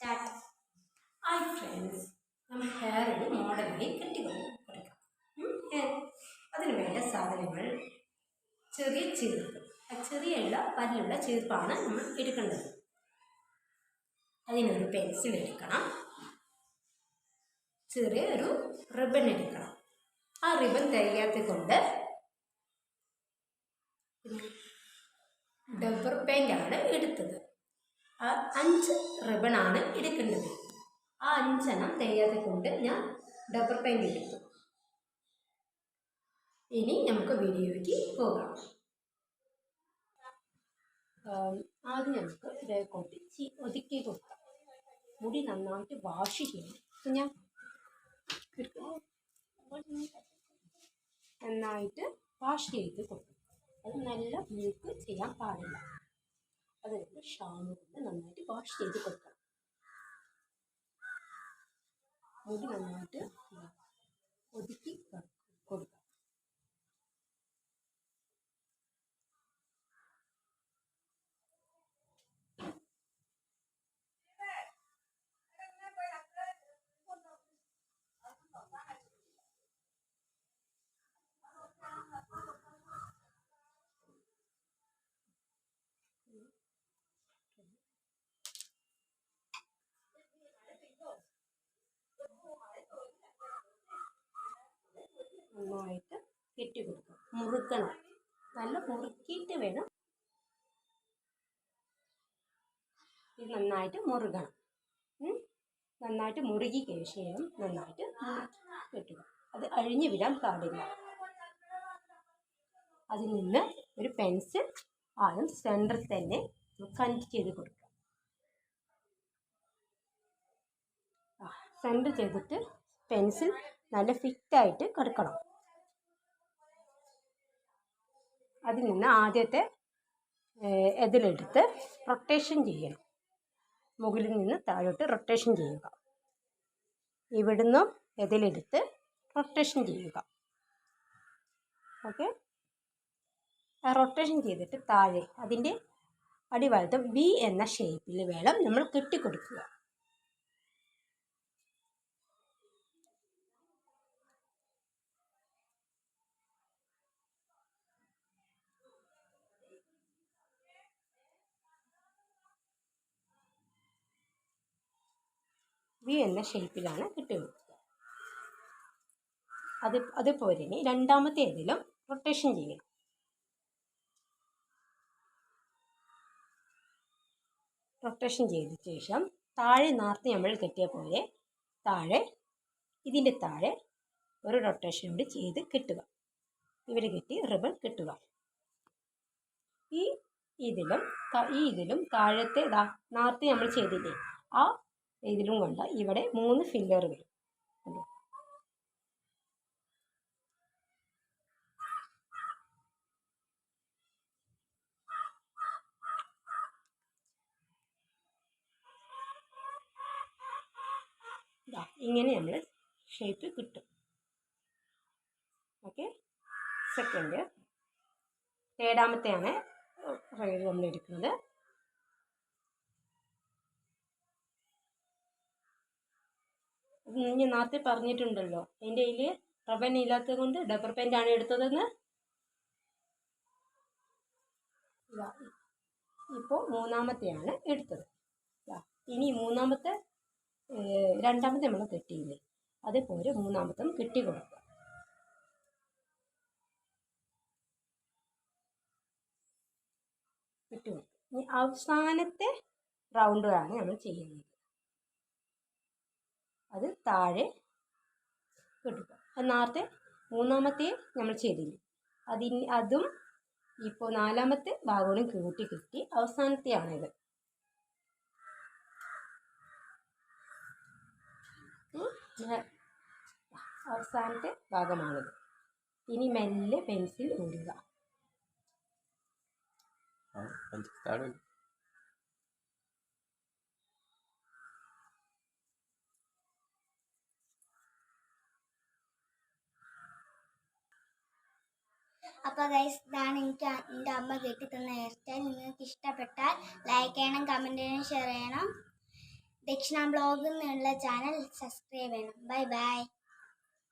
Start hi friends നമ്മൾ ഹെയറിന് മോഡലായി കെട്ടി കൊടുക്കാം hair. അതിന് വേണ്ട സാധനങ്ങൾ ചെറിയ ചീർപ്പ്. ആ ചെറിയുള്ള പല്ലുള്ള ചീർപ്പാണ് നമ്മൾ എടുക്കേണ്ടത്. അതിനൊരു പെൻസിൽ എടുക്കണം. ചെറിയ ഒരു റിബൺ എടുക്കണം. ആ റിബൺ തികയാത്ത കൊണ്ട് ഡബർ പെയിന്റാണ് എടുത്തത്. അഞ്ച് റിബണാണ് എടുക്കേണ്ടത്. ആ അഞ്ചെണ്ണം തികയാതെ കൊണ്ട് ഞാൻ ഡബർ പെയിന്റ് എടുത്തു. ഇനി നമുക്ക് വീഡിയോയ്ക്ക് പോകാം. ആദ്യം നമുക്ക് ഇതേ കൊണ്ട് ഒതുക്കി കൊടുക്കാം. മുടി നന്നായിട്ട് വാഷ് ചെയ്യണം. അപ്പം ഞാൻ നന്നായിട്ട് വാഷ് ചെയ്ത് കൊടുക്കും. അത് നല്ല മിൽക്ക് ചെയ്യാൻ പാടില്ല. അതുകൊണ്ട് ഷാമ്പു കൊണ്ട് നന്നായിട്ട് വാഷ് ചെയ്ത് കൊടുക്കണം. മുടി നന്നായിട്ട് ഒതുക്കി കൊടുക്കാം നന്നായിട്ട് കെട്ടി കൊടുക്കണം മുറുക്കണം. നല്ല മുറുക്കിയിട്ട് വേണം. ഇത് നന്നായിട്ട് മുറുകണം. നന്നായിട്ട് മുറുകി ശേഷം നന്നായിട്ട് കെട്ടുക അത് അഴിഞ്ഞു വിടാൻ പാടില്ല. അതിൽ നിന്ന് ഒരു പെൻസിൽ ആദ്യം സെന്ററിൽ തന്നെ കണക്ട് ചെയ്ത് കൊടുക്കുക. സെന്റർ ചെയ്തിട്ട് പെൻസിൽ നല്ല ഫിറ്റായിട്ട് കിടക്കണം. അതിൽ നിന്ന് ആദ്യത്തെ ഇതിലെടുത്ത് റൊട്ടേഷൻ ചെയ്യണം. മുകളിൽ നിന്ന് താഴോട്ട് റൊട്ടേഷൻ ചെയ്യുക. ഇവിടുന്ന് ഇതിലെടുത്ത് റൊട്ടേഷൻ ചെയ്യുക. ഓക്കെ റൊട്ടേഷൻ ചെയ്തിട്ട് താഴെ അതിന്റെ അടിവാരത്ത് ബി എന്ന ഷേപ്പിൽ വേണം നമ്മൾ കെട്ടിക്കൊടുക്കുക. വി എന്ന ഷേപ്പിലാണ് കിട്ടുന്നത് അത് അതുപോലെ തന്നെ രണ്ടാമത്തെ ഇതിലും റൊട്ടേഷൻ ചെയ്യണം. റൊട്ടേഷൻ ചെയ്ത ശേഷം താഴെ നേർത്ത് നമ്മൾ കെട്ടിയ പോലെ താഴെ ഇതിന്റെ താഴെ ഒരു റൊട്ടേഷൻ കൂടി ചെയ്ത് കെട്ടുക. ഇവർ കെട്ടി റിബൺ കെട്ടുക. ഈ ഇതിലും ഈ ഇതിലും താഴത്തെ നേർത്ത് നമ്മൾ ചെയ്തില്ലേ ആ ഇതിലും കൊണ്ട്. ഇവിടെ മൂന്ന് ഫില്ലർ വരും. ഇങ്ങനെ നമ്മൾ ഷേപ്പ് കിട്ടും. ഓക്കെ സെക്കൻഡ് തേടാമത്തെയാണ് റൈഡ് നമ്മൾ എടുക്കുന്നത്. ഞാൻ നേരത്തെ പറഞ്ഞിട്ടുണ്ടല്ലോ. എന്റെ കയ്യിൽ റബൻ ഇല്ലാത്തത് കൊണ്ട് ഡബർ പെയിന്റ് ആണ് എടുത്തതെന്ന്. ഇപ്പോൾ മൂന്നാമത്തെയാണ് എടുത്തത്. ഇനി മൂന്നാമത്തെ രണ്ടാമത്തെ നമ്മൾ കെട്ടിയില്ലേ? അതേപോലെ മൂന്നാമത്തെ കെട്ടി കൊടുക്കുക കെട്ടി കൊടുക്കുക ഇനി അവസാനത്തെ റൗണ്ടാണ് നമ്മൾ ചെയ്യുന്നത്. അത് താഴെ കിട്ടുക അത് നേരത്തെ മൂന്നാമത്തെ നമ്മൾ ചെയ്തില്ല? അതി അതും ഇപ്പോൾ നാലാമത്തെ ഭാഗവും കൂട്ടി കിട്ടി. അവസാനത്തെയാണിത് അവസാനത്തെ ഭാഗമാണിത്. ഇനി മെല്ലെ പെൻസിൽ ഊരുക അപ്പോൾ ഗൈസ് ഇതാണ് എനിക്ക് എന്റെ അമ്മ കെട്ടി തന്ന ഹെയർ സ്റ്റൈൽ നിങ്ങൾക്ക് ഇഷ്ടപ്പെട്ടാൽ ലൈക്ക് ചെയ്യണം കമന്റ് ചെയ്യണം ഷെയർ ചെയ്യണം. ദക്ഷിണ ബ്ലോഗ് എന്നുള്ള ചാനൽ സബ്സ്ക്രൈബ് ചെയ്യണം. Bye bye